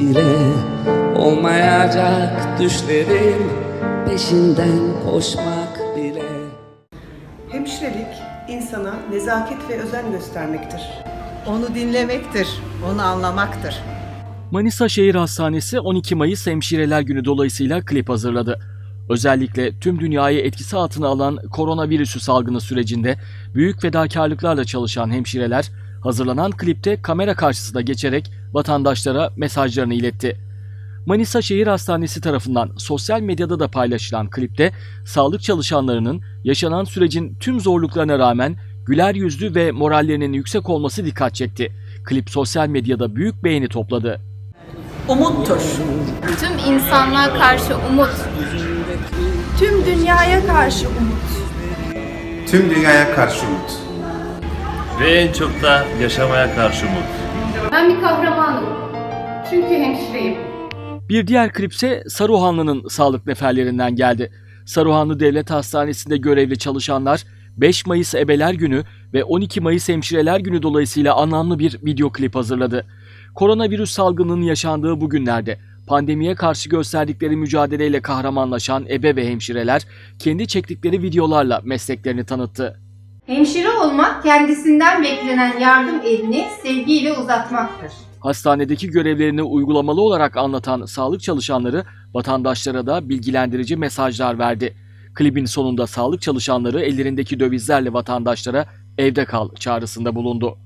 bile Olmayacak düşlerin peşinden koşmak bile Hemşirelik insana nezaket ve özen göstermektir. Onu dinlemektir, onu anlamaktır. Manisa Şehir Hastanesi 12 Mayıs Hemşireler Günü dolayısıyla klip hazırladı. Özellikle tüm dünyayı etkisi altına alan koronavirüsü salgını sürecinde büyük fedakarlıklarla çalışan hemşireler hazırlanan klipte kamera karşısına geçerek vatandaşlara mesajlarını iletti. Manisa Şehir Hastanesi tarafından sosyal medyada da paylaşılan klipte sağlık çalışanlarının yaşanan sürecin tüm zorluklarına rağmen güler yüzlü ve morallerinin yüksek olması dikkat çekti. Klip sosyal medyada büyük beğeni topladı. Umuttur. Tüm insanlığa karşı umut. Tüm dünyaya karşı umut. Tüm dünyaya karşı umut. Ve en çok da yaşamaya karşı umut. Ben bir kahramanım. Çünkü hemşireyim. Bir diğer klipse Saruhanlı'nın sağlık neferlerinden geldi. Saruhanlı Devlet Hastanesi'nde görevli çalışanlar 5 Mayıs Ebeler Günü ve 12 Mayıs Hemşireler Günü dolayısıyla anlamlı bir video klip hazırladı. Koronavirüs salgınının yaşandığı bu günlerde pandemiye karşı gösterdikleri mücadeleyle kahramanlaşan ebe ve hemşireler kendi çektikleri videolarla mesleklerini tanıttı. Hemşire olmak kendisinden beklenen yardım elini sevgiyle uzatmaktır. Hastanedeki görevlerini uygulamalı olarak anlatan sağlık çalışanları vatandaşlara da bilgilendirici mesajlar verdi. Klibin sonunda sağlık çalışanları ellerindeki dövizlerle vatandaşlara evde kal çağrısında bulundu.